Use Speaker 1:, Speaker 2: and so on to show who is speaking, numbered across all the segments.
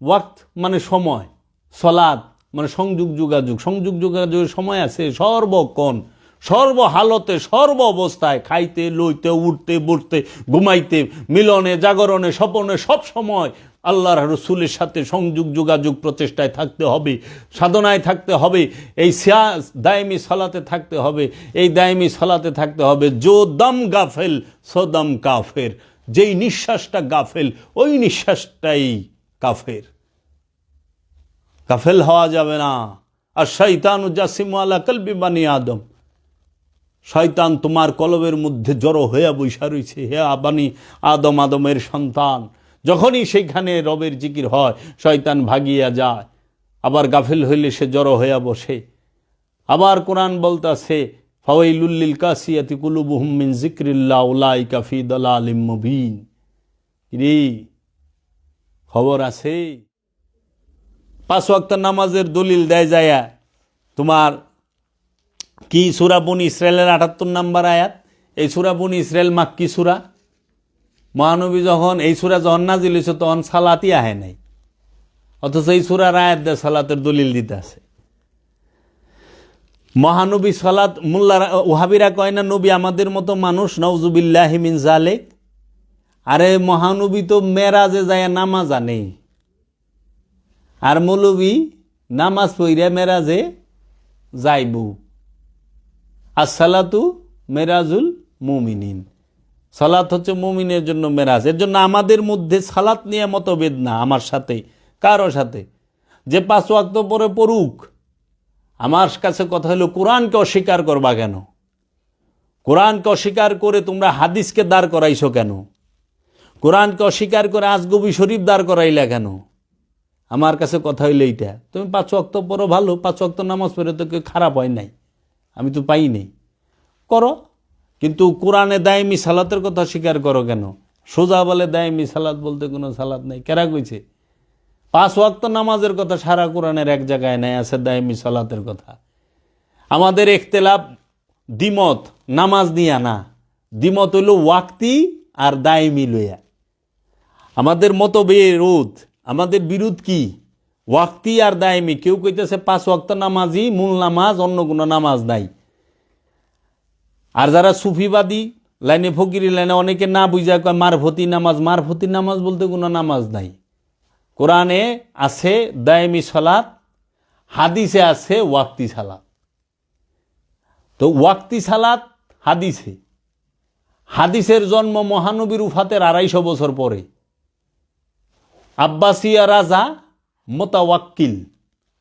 Speaker 1: ওয়াক্ত মানে সময় সলাদ মানে সংযোগ যোগাযোগ। সংযোগ যোগাযোগের সময় আছে সর্বক্ষণ, সর্বহালতে সর্ব অবস্থায় খাইতে, লইতে, উঠতে, বসতে, ঘুমাইতে, মিলনে, জাগরণে, স্বপনে, সব সময় আল্লাহর রসুলের সাথে সংযোগ যোগাযোগ প্রচেষ্টায় থাকতে হবে, সাধনায় থাকতে হবে, এই সিয়া, দায়মি সলাতে থাকতে হবে, এই দায়মি সলাতে থাকতে হবে, জো দম গাফেল সদম কাফের। যেই নিঃশ্বাসটা গাফেল, ওই নিঃশ্বাসটাই কাফের। কাফেল হওয়া যাবে না। আর শৈতান জাসিম আলা কলবি বানি আদম। শয়তান তোমার কলবের মধ্যে জড়ো হইয়া বৈশা রয়েছে হে আবানি আদম, আদমের সন্তান। যখনই সেইখানে রবের জিকির হয়, শয়তান ভাগিয়া যায়। আবার গাফিল হইলে সে জড়ো হইয়া বসে। আবার কোরআন বলতাছে ফাওয়াইলুল্লিল কাসিয়াতি কুলুবুহুম মিন জিক্রিল্লাহ উলাই কাফি দালালিম মুবিন। রে খবর আছে? পাঁচ ওয়াক্ত নামাজের দলিল দেয় যায়া তোমার কি সুরা বন ইসরায়েলের আটাত্তর নাম্বার আয়াত? এই সুরা বন ইসরায়েল মাক্কি সুরা? মহানবী যখন এই সুরা যখন নাজিল হয়েছে তখন সালাতই আহে নাই। অথচ এই সুরার আয়াত দেয় সালাতের দলিল দিতে আছে। মহানবী সালাত, মোল্লারা, ওহাবিরা কয় না, নবী আমাদের মতো মানুষ নওজুবিল্লাহ মিন জালেক আরে মহানবী তো মেরাজে যায়, নামাজ আনে। আর মৌলবী নামাজ পইরা মেরাজে যাইব। আসসালাতু মেরাজুল মুমিনিন। সালাত হচ্ছে মুমিনের জন্য মেরাজ। এর জন্য আমাদের মধ্যে সালাত নিয়ে মতভেদ না, আমার সাথে, কারও সাথে। যে পাঁচ ওয়াক্ত পরে পড়ুক, আমার কাছে কথা হলো, কোরআনকে অস্বীকার করবা কেন? কোরআনকে অস্বীকার করে তোমরা হাদিসকে দাঁড় করাইছো কেন? কোরআনকে অস্বীকার করে আজগবি শরীফ দাঁড় করাইলা কেন? আমার কাছে কথা হইলে এইটা। তুমি পাঁচ অক্ত পড়ো ভালো, পাঁচ অক্ত নামাজ পড়ে তো কেউ খারাপ হয় নাই। আমি তো পাই নেই। করো। কিন্তু কোরআনে দায়মি সালাতের কথা স্বীকার করো কেন? সোজা বলে দায়মি সালাত বলতে কোনো সালাত নেই। কেরা কইছে? পাঁচ ওয়াক্ত নামাজের কথা সারা কোরআনের এক জায়গায় নেই, আছে দায়মি সালাতের কথা। আমাদের একতেলাপ দ্বিমত, নামাজ নিয়া না। দ্বিমত হইল ওয়াক্তি আর দায়মি লইয়া। আমাদের মতবিরোধ আমাদের বিরোধ কি? ওয়াক্তি আর দায়মি। কেউ কইতেছে পাঁচ ওয়াক্ত নামাজই মূল নামাজ, অন্য কোনো নামাজ নাই। আর যারা সুফিবাদী, লাইনে ফকিরি লাইনে অনেকে না বুঝা কয়, মারফতি নামাজ মারফতি নামাজ বলতে কোনো নামাজ নাই। কোরআনে আছে দায়মি সালাত, হাদিসে আছে ওয়াক্তি সালাত। তো ওয়াক্তি সালাত হাদিসে। হাদিসের জন্ম মহানবীর উফাতের আড়াইশো বছর পরে। আব্বাসিয়া রাজা মোতাওয়াক্কিল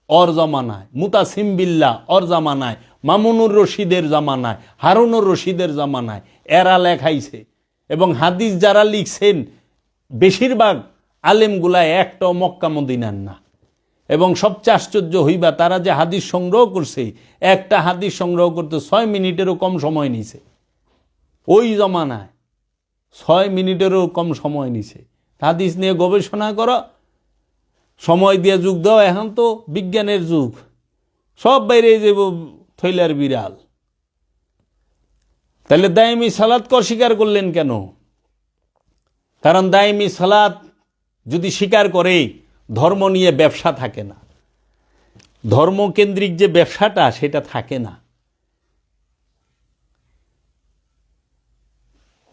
Speaker 1: অর জমানায় মুতাসিম বিল্লা অর জামানায়, মামুনুর রশিদের জামানায়, হারুনুর রশিদের জামানায় এরা লেখাইছে। এবং হাদিস যারা লিখছেন, বেশিরভাগ আলেমগুলা একটাও মক্কা মদিনার না। এবং সবচেয়ে আশ্চর্য হইবা, তারা যে হাদিস সংগ্রহ করছে, একটা হাদিস সংগ্রহ করতে ছয় মিনিটেরও কম সময় নিছে। ওই জমানায় ছয় মিনিটেরও কম সময় নিছে। হাদিস নিয়ে গবেষণা করো। সময় দিয়ে যুগ দাও, এখন তো বিজ্ঞানের যুগ। সব বাইরে যাব থৈলার বিড়াল। তাহলে দায়মি সালাদকে অস্বীকার করলেন কেন? কারণ দায়মি সালাদ যদি স্বীকার করে, ধর্ম নিয়ে ব্যবসা থাকে না। ধর্মকেন্দ্রিক যে ব্যবসাটা, সেটা থাকে না।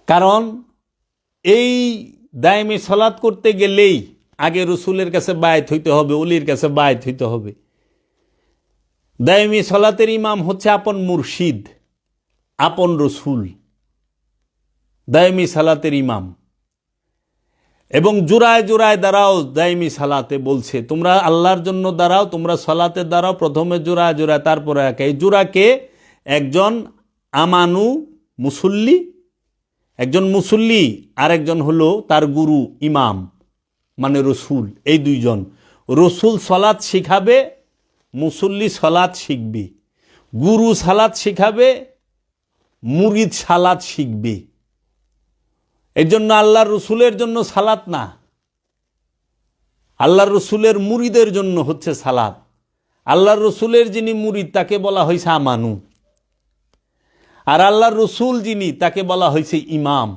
Speaker 1: কারণ এই দায়মি সলাৎ করতে গেলেই আগে রসুলের কাছে বায়ত হইতে হবে, অলির কাছে বায়ত হইতে হবে। দায়মি সলাতের ইমাম হচ্ছে আপন মুর্শিদ, আপন রসুল। দায়মি সালাতের ইমাম। এবং জোড়ায় জোড়ায় দাঁড়াও দায়মি সালাতে বলছে, তোমরা আল্লাহর জন্য দাঁড়াও, তোমরা সালাতে দাঁড়াও, প্রথমে জোড়ায় জোড়ায়, তারপরে একে এই জোড়াকে একজন আমানু মুসল্লি একজন মুসল্লি আর একজন হলো তার গুরু, ইমাম মানে রসুল, এই দুইজন। রসুল সলাৎ শিখাবে, মুসল্লি সলাৎ শিখবে। গুরু সালাদ শিখাবে, মুরিদ সালাদ শিখবে। এর জন্য আল্লাহ রসুলের জন্য সালাত না। আল্লাহ রসুলের মুরিদের জন্য হচ্ছে সালাত। আল্লাহ রসুলের যিনি মুরিদ, তাকে বলা হয়েছে আমানু। আর আল্লাহর রসুল যিনি, তাকে বলা হয়েছে ইমাম।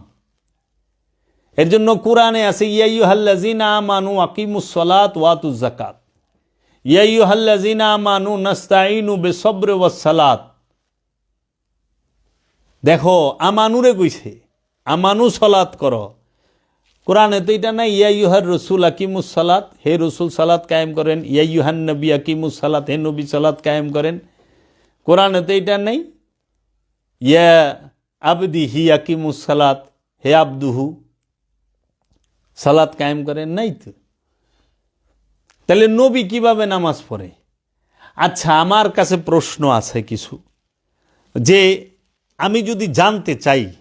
Speaker 1: এর জন্য কোরআনে আছে ইয়াইহাল্লাজিনা আমানু আকিমুসসালাত ওয়াতু জাকাত ইয়াইহাল্লাজিনা আমানু নাস্তাইনু বিসবরি ওয়াসসালাত দেখো, আমানুরে কইছে, আমানু সলাত করো। কোরআনে তো এটা নাই ইয়াইহার রসুল আকিমুস সালাত। হে রসুল, সালাত কায়েম করেন। ইয়াইহান নবী আকিমুস সালাত। হে নবী, সালাত কায়েম করেন। কোরআনে তো এটা নাই ইয়া আবদি হি আকিমুস সালাত, হে আব্দুহু। সালাত কায়েম করেন নাই তো? তাহলে নবী কীভাবে নামাজ পড়ে? আচ্ছা আমার কাছে প্রশ্ন আছে কিছু। যে আমি যদি জানতে চাই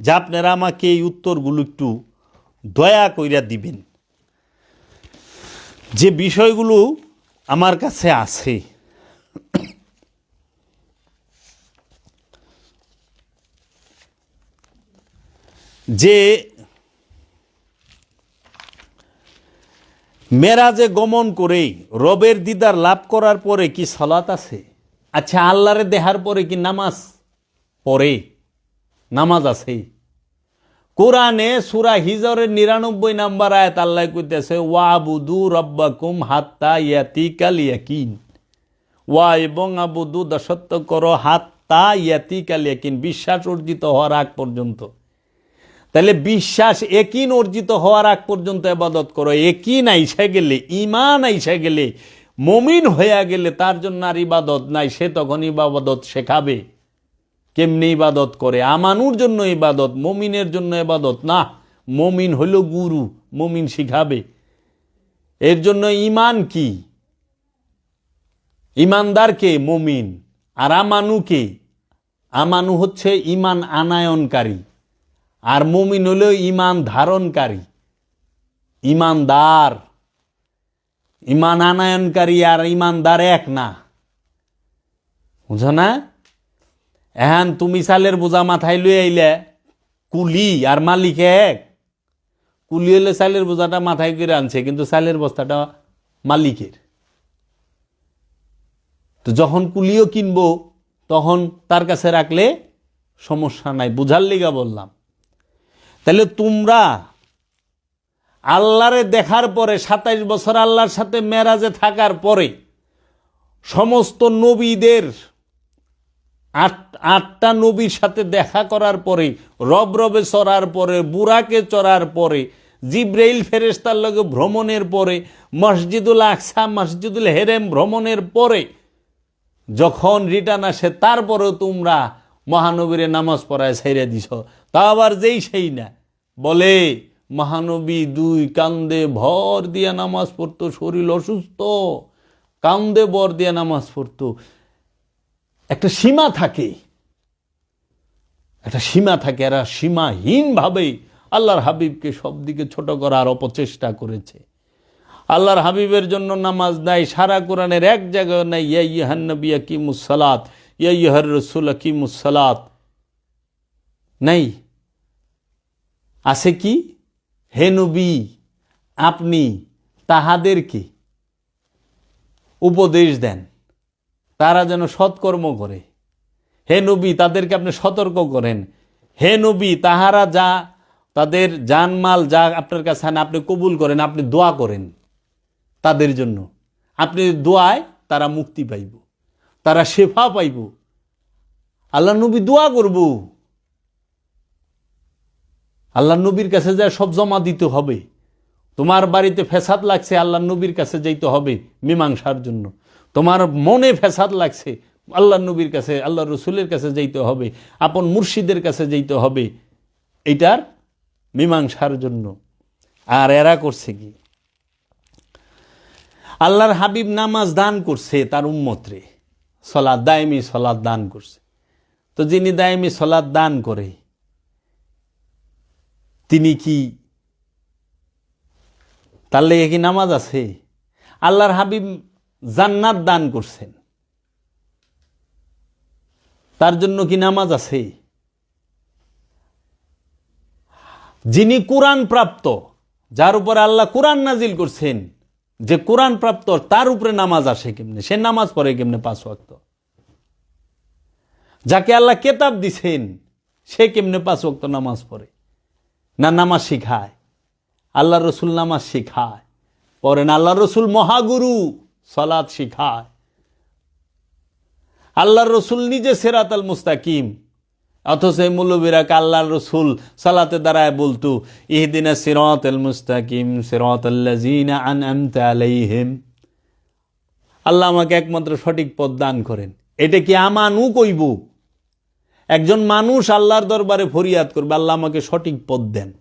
Speaker 1: যে আপনারা আমাকে এই উত্তরগুলো একটু দয়া কইরা দিবেন। যে বিষয়গুলো আমার কাছে আছে। যে মেরাজে গমন করেই রবের দিদার লাভ করার পরে কি সলাত আছে? আচ্ছা আল্লাহরে দেহার পরে কি নামাজ পড়ে? নামাজ আছে কোরআনে সুরা হিজরের নিরানব্বই নাম্বার আয়াত আল্লাহ কইতেছে, ওয়াবুদু রব্বাকুম হাত্তা ইয়াতিকাল ইয়াকিন। ওয়া এবং আবুদু দাসত্ব করো, হাত্তা ইয়াতিকাল ইয়াকিন। বিশ্বাস অর্জিত হওয়ার আগ পর্যন্ত। তাহলে বিশ্বাস একিন অর্জিত হওয়ার আগ পর্যন্ত আবাদত করো। একিন আইসা গেলে ইমান আইসা গেলে, মমিন হইয়া গেলে তার জন্য আর ইবাদত নাই। সে তখন ইবাদত শেখাবে। কেমনি ইবাদত করে? আমানুর জন্য ইবাদত, মমিনের জন্য ইবাদত না। মমিন হইল গুরু, মমিন শিখাবে। এর জন্য ইমান কি? ইমানদারকে মমিন। আর আমানুকে আমানু হচ্ছে ইমান আনায়নকারী। আর মমিন হলো ইমান ধারণকারী ইমানদার। ইমান আনায়নকারী আর ইমানদার এক না। বুঝো না? এখন তুমি সালের বোঝা মাথায় লুয়ে আইলে কুলি আর মালিক এক। কুলি হলে সালের বোঝাটা মাথায় করে আনছে, কিন্তু সালের বস্তাটা মালিকের। তো যখন কুলিও কিনবো, তখন তার কাছে রাখলে সমস্যা নাই। বুঝার লিগা বললাম। তাহলে তোমরা আল্লাহরে দেখার পরে, সাতাইশ বছর আল্লাহর সাথে মেরাজে থাকার পরে, সমস্ত নবীদের আট, আটটা নবীর সাথে দেখা করার পরে, রব রবে চড়ার পরে বুড়াকে চড়ার পরে, জিব্রাইল ফেরেস্তার লগে ভ্রমণের পরে, মসজিদুল আকসা, মসজিদুল হেরেম ভ্রমণের পরে, যখন রিটার্ন আসে, তারপরেও তোমরা মহানবীরে নামাজ পড়ায় ছেড়ে দিছ। তা আবার যেই সেই না। বলে, মহানবী দুই কান্দে ভর দিয়া নামাজ পড়তো, শরীর অসুস্থ। কান্দে বর দিয়া নামাজ পড়তো। একটা সীমা থাকে। একটা সীমা থাকে এরা সীমাহীনভাবে আল্লাহর হাবিবকে সব দিকে ছোট করার অপচেষ্টা করেছে। আল্লাহর হাবিবের জন্য নামাজ দেয় সারা কোরআনের এক জায়গায় নাই, ইয়া ইহান নবী ইয়া ইহার রসুল আকিমুসালাত নেই আছে কি হে নবী আপনি তাহাদেরকে উপদেশ দেন তারা যেন সৎকর্ম করে হে নবী তাদেরকে আপনি সতর্ক করেন হে নবী তাহারা যা তাদের জানমাল যা আপনার কাছে আনে আপনি কবুল করেন আপনি দোয়া করেন তাদের জন্য আপনি দোয়ায় তারা মুক্তি পাইব তারা শেফা পাইব। আল্লাহ নবী দোয়া করব। আল্লাহ নবীর কাছে যা সব জমা দিতে হবে। তোমার বাড়িতে ফেসাদ লাগছে আল্লাহ নবীর কাছে যাইতে হবে মীমাংসার জন্য। তোমার মনে ফেসাদ লাগছে আল্লাহ নবীর কাছে আল্লাহ রসুলের কাছে যাইতে হবে, আপন মুর্শিদের কাছে যাইতে হবে। এটার মীমাংসার জন্য। আর এরা করছে কি? আল্লাহর হাবিব নামাজ দান করছে তার উম্মতরে। সলাদ দায়মি সলাদ দান করছে। তো যিনি দায়মি সলাদ দান করে, তিনি কি তার লেগে কি নামাজ আছে? আল্লাহর হাবিব জান্নাত দান করছেন। তার জন্য কি নামাজ আছে? যিনি কোরআন প্রাপ্ত, যার উপরে আল্লাহ কোরআন নাজিল করছেন যে কোরআন প্রাপ্ত, তার উপরে নামাজ আসে কেমনে? সে নামাজ পড়ে কেমনে পাঁচ ওয়াক্ত? যাকে আল্লাহ কেতাব দিছেন, সে কেমনে পাঁচ ওয়াক্ত নামাজ পড়ে? না নামাজ শিখায়? আল্লাহ রসুল নামাজ শিখায়? পরেন আল্লাহ রসুল মহাগুরু সলাদ শিখায়? আল্লাহ রসুল নিজে সেরাত আল মুস্তাকিম অথচ এই মৌলবীরাকে আল্লাহ রসুল সালাতে দাঁড়ায় বলতো, ইহদিনা সিরত আল মুস্তাকিম সিরত আল্লাজিনা আন আল্লাহ আমাকে একমাত্র সঠিক পথ দান করেন। এটা কি আমানু কইব? একজন মানুষ আল্লাহর দরবারে ফরিয়াদ করবে, আল্লাহ আমাকে সঠিক পথ দেন।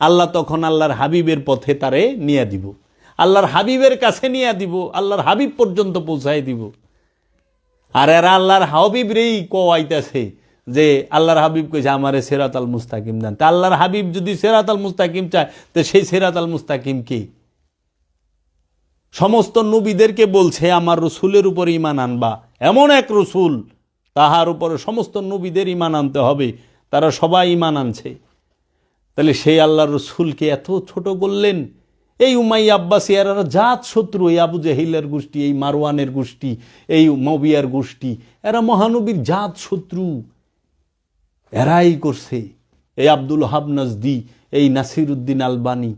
Speaker 1: আল্লাহ তখন আল্লাহর হাবিবের পথে তারে নিয়ে দিব। আল্লাহর হাবিবের কাছে নিয়ে দিব, আল্লাহর হাবিব পর্যন্ত পৌঁছাই দিব। আর এরা আল্লাহর হাবিব রেই কোয়াইতেছে। যে আল্লাহর হাবিব কইছে, আমারে সেরাত আল মুস্তাকিম দেন। তা আল্লাহর হাবিব যদি সেরাত আল মুস্তাকিম চায়, তো সেই সেরাত আল মুস্তাকিম কি? সমস্ত নবীদেরকে বলছে, আমার রসুলের উপর ইমান আনবা। এমন এক রসুল, তাহার উপরে সমস্ত নবীদের ইমান আনতে হবে, তারা সবাই ইমান আনছে। তাহলে সেই আল্লাহ রসুলকে এত ছোট করলেন? এই উমাই আব্বাসী, এরা জাত শত্রু, এই আবু জাহিলের গোষ্ঠী, এই মারওয়ানের গোষ্ঠী, এই মবিয়ার গোষ্ঠী, এরা মহানবীর জাত শত্রু। এরাই করছে। এই আব্দুল হাব নজদি, এই নাসির উদ্দিন আলবানি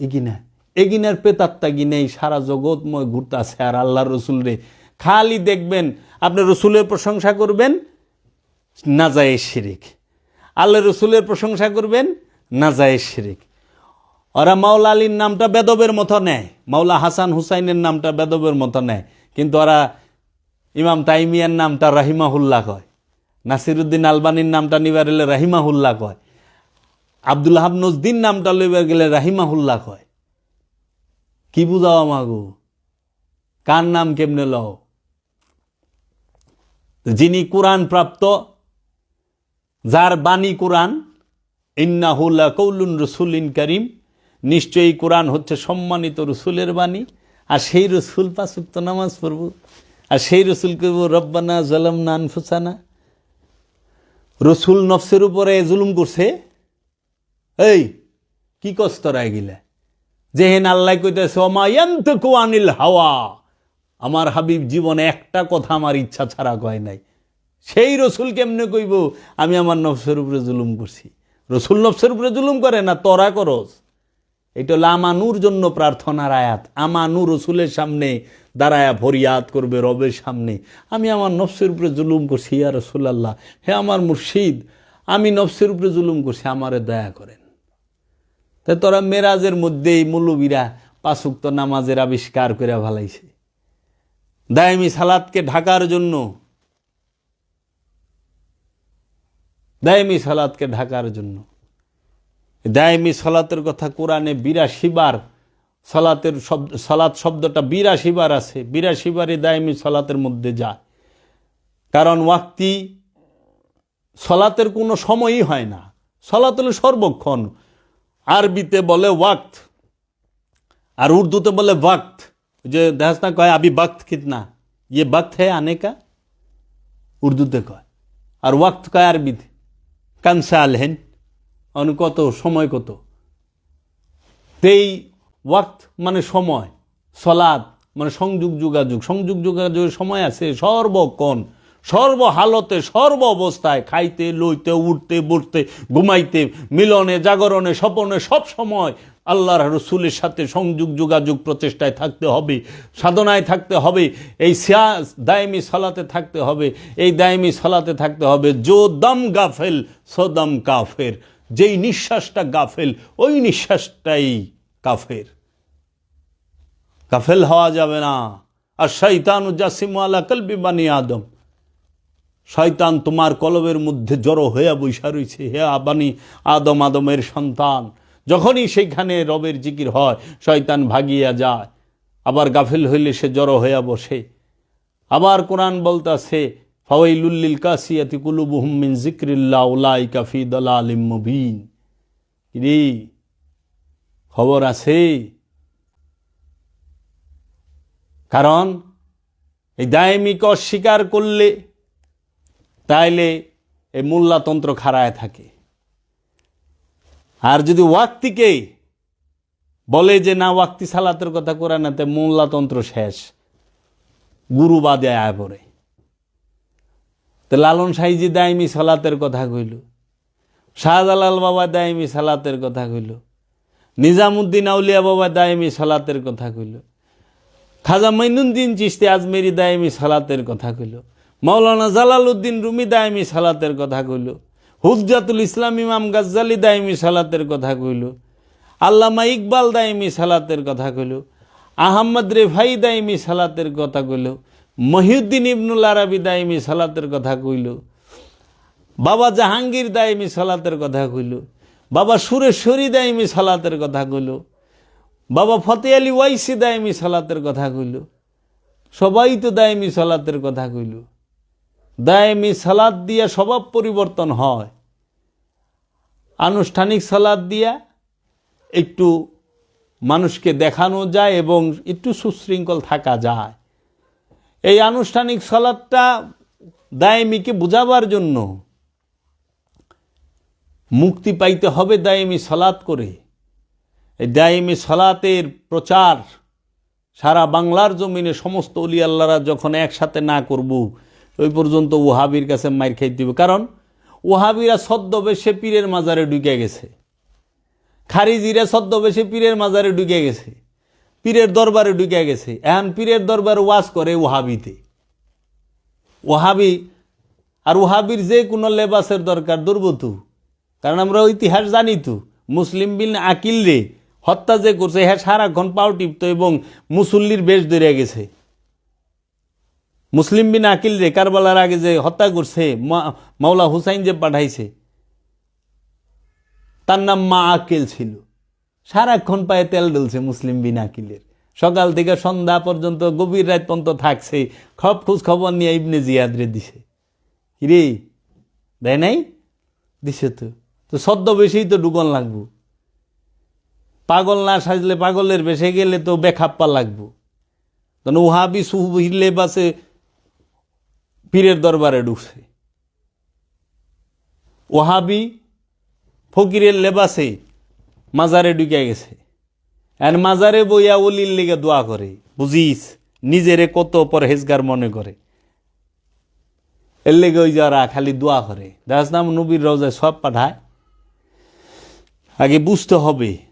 Speaker 1: এগিনা এগিনার পেতাত্তা গিনে এই সারা জগৎময় ঘুরতে আছে আর আল্লাহ রসুল রে। খালি দেখবেন, আপনি রসুলের প্রশংসা করবেন, না যায় শিরিক। আল্লাহ রসুলের প্রশংসা করবেন, না যায় শিরিক। ওরা মাওলা আলীর নামটা বেদবের মতো নেয়, মাওলা হাসান হুসাইনের নামটা বেদবের মতো নেয়। কিন্তু ওরা ইমাম তাইমিয়ার নামটা রাহিমাহুল্লাহ কয়। নাসিরুদ্দিন আলবানির নামটা নিবার গেলে রাহিমাহুল্লাহ কয়। আব্দুল হাব নজদিন নামটা লইবার গেলে রাহিমাহুল্লাহ কয়। কি বুঝাও আমাগো? কার নাম কেমনে লও? যিনি কোরআন প্রাপ্ত, যার বাণী কোরআন ইন্নাহুল্লা কৌলুন রসুলিন করিম, নিশ্চয়ই কোরআন হচ্ছে সম্মানিত রসুলের বাণী, আর সেই রসুল পাঁচুক্ত নামাজ পড়ব, আর সেই রসুল করব রব্বানা জলম না আনফুসানা। রসুল নফসের উপরে জুলুম করছে? এই, কি কষ্ট রায় গিলা যেহেন আল্লাহ কইতেছে অমায়ন্ত কুয়ানিল হাওয়া। আমার হাবিব জীবনে একটা কথা আমার ইচ্ছা ছাড়া কয় নাই। সেই রসুল কেমনে কইব, আমি আমার নফসের উপরে জুলুম করছি। রসুল নফসের উপরে জুলুম করে না, তরা করস। এটা হলো আমানুর জন্য প্রার্থনার আয়াত। আমানু রসুলের সামনে দাঁড়ায়া ফরিয়াদ করবে রবের সামনে। আমি আমার নফসের উপরে জুলুম করছি, ইয়া রসুল্লাহ হে আমার মুর্শিদ, আমি নফসের উপরে জুলুম করছি, আমারে দয়া করেন। তাই তোরা মেরাজের মধ্যেই মৌলবীরা পাঁচুক্ত নামাজের আবিষ্কার করে ভালাইছে দায়মি সালাদকে ঢাকার জন্য। দায়মি সালাদকে ঢাকার জন্য। দায়মি সালাতের কথা কোরআনে বিরাশি বার সালাতের শব্দ, সালাত শব্দটা বিরাশি বার আছে। বিরাশি বারে দায়মি সালাতের মধ্যে যায়। কারণ ওয়াক্তি সলাতের কোনো সময়ই হয় না। সলাত হলো সর্বক্ষণ। আরবিতে বলে ওয়াক্ত। আর উর্দুতে বলে ওয়াক্ত। যে দেহাসনা কয়, আবি বাক্ত কিতনা ইয়ে বাক্ত হ্যাঁ আনে কা? উর্দুতে কয়। আর ওয়াক্ত কয় আরবিতে? কানসা আলহেন অন কত? সময় কত? তেই ওয়াক্ত মানে সময় সলাদ মানে সংযোগ যোগাযোগ, সংযোগ যোগাযোগের সময় আছে সর্বক্ষণ, সর্বহালতে সর্ব অবস্থায় খাইতে, লইতে, উঠতে, বসতে, ঘুমাইতে, মিলনে, জাগরণে, স্বপনে, সব সময় আল্লাহর রসুলের সাথে সংযোগ যোগাযোগ প্রচেষ্টায় থাকতে হবে, সাধনায় থাকতে হবে, এই সিয়া, দায়মি সলাতে থাকতে হবে, এই দায়মি সলাতে থাকতে হবে জো দম গাফেল সদম কাফের, যেই নিঃশ্বাসটা গাফেল, ওই নিঃশ্বাসটাই কাফের। কাফেল হওয়া যাবে না। আর শৈতান জাসিমালা কলবি বানি আদম। শয়তান তোমার কলবের মধ্যে জড়ো হইয়া বৈশা রয়েছে হে আবানি আদম, আদমের সন্তান। যখনই সেইখানে রবের জিকির হয়, শয়তান ভাগিয়া যায়। আবার গাফিল হইলে সে জড়ো হইয়া বসে। আবার কোরআন বলতাছে ফাওয়াইলুল্লিল কাসিয়াতি কুলুবুহুম মিন জিক্রিল্লাহ উলাইকা ফি দালালিম মুবিন। রে? খবর আছে? কারণ এই দায়মিক অস্বীকার করলে তাইলে এই মোল্লাতন্ত্র খাড়ায় থাকে। আর যদি ওয়াক্তিকে বলে যে, না, ওয়াক্তি সালাতের কথা করে না তে মোল্লাতন্ত্র শেষ, গুরু বাদে আয় পড়ে। তো লালন সাইজি দায়মি সালাতের কথা কইল, শাহজালাল বাবা দায়মি সালাতের কথা কইল, নিজামুদ্দিন আউলিয়া বাবা দায়মি সালাতের কথা কইল। খাজা মাইনুদ্দিন চিস্তি আজমেরি দায়মি সালাতের কথা কইল। মাওলানা জালালউদ্দিন রুমি দায়মি সালাতের কথা কইল। হুজাতুল ইসলাম ইমাম গাজ্জালি দায়মি সালাতের কথা কইল। আল্লামা ইকবাল দায়মি সালাতের কথা কইল। আহম্মদ রেফাই দায়মি সালাতের কথা কইল। মহিউদ্দিন ইবনুল আরবি দায়মি সালাতের কথা কইল। বাবা জাহাঙ্গীর দায়মি সালাতের কথা কইল। বাবা সুরেশ্বরী দায়মি সালাতের কথা কইল। বাবা ফতে আলী ওয়াইসি দায়মি সালাতের কথা কইল? সবাই তো দায়মি সালাতের কথা কইল। দায়মি সালাদ দিয়া স্বভাব পরিবর্তন হয়। আনুষ্ঠানিক সালাদ দিয়া একটু মানুষকে দেখানো যায় এবং একটু সুশৃঙ্খল থাকা যায়। এই আনুষ্ঠানিক সালাদটা দায়মিকে বোঝাবার জন্য মুক্তি পাইতে হবে দায়মি সালাদ করে। এই দায়মি সালাতের প্রচার সারা বাংলার জমিনে সমস্ত অলি আল্লাহরা যখন একসাথে না করব, ওই পর্যন্ত ওহাবির কাছে মাইর খাই হবে কারণ ওহাবিরা ছদ্মবেশে পীরের মাজারে ঢুকে গেছে। খারিজিরা ছদ্মবেশে পীরের মাজারে ঢুকে গেছে। পীরের দরবারে ঢুকে গেছে। এখন পীরের দরবারে ওয়াজ করে ওহাবিতে। ওহাবি আর ওহাবির যে কোনো লেবাসের দরকার দুর্বতু কারণ আমরা ইতিহাস জানি তো। মুসলিম বিন আকিল রে হত্যা যে করছে হ্যাঁ সারাক্ষণ পাও টিপত এবং মুসল্লির বেশ ধরে গেছে। মুসলিম বিন আকিল রে কারবালার আগে যে হত্যা করছে মাওলা হুসাইন যে পাঠাইছে, তার নাম মা আকিল ছিল। সারাক্ষণ পায়ে তেল ডলছে মুসলিম বিন আকিলের। সকাল থেকে সন্ধ্যা পর্যন্ত গভীর রাত পর্যন্ত থাকছে, খব খোঁজ খবর নিয়ে ইবনে জিয়াদরে দিছে। কিরে, দেয় নাই? দিছে তো। তো সদ্য বেশি তো ডুকন লাগবো। পাগল না সাজলে পাগলের বেশে গেলে তো বেখাপ্পা লাগবো। তখন উহাবি সুহিলে বাসে পীরের দরবারে ঢুকছে। ওহাবি ফকিরের লেবাসে মাজারে ঢুকে গেছে। আর মাজারে বইয়া অলির লেগে দোয়া করে, বুঝিস? নিজেরে কত পরহেজগার মনে করে। এর লেগে ওই যারা খালি দোয়া করে। দেখাস নাম নবীর রোজায় সব পাঠায়। আগে বুঝতে হবে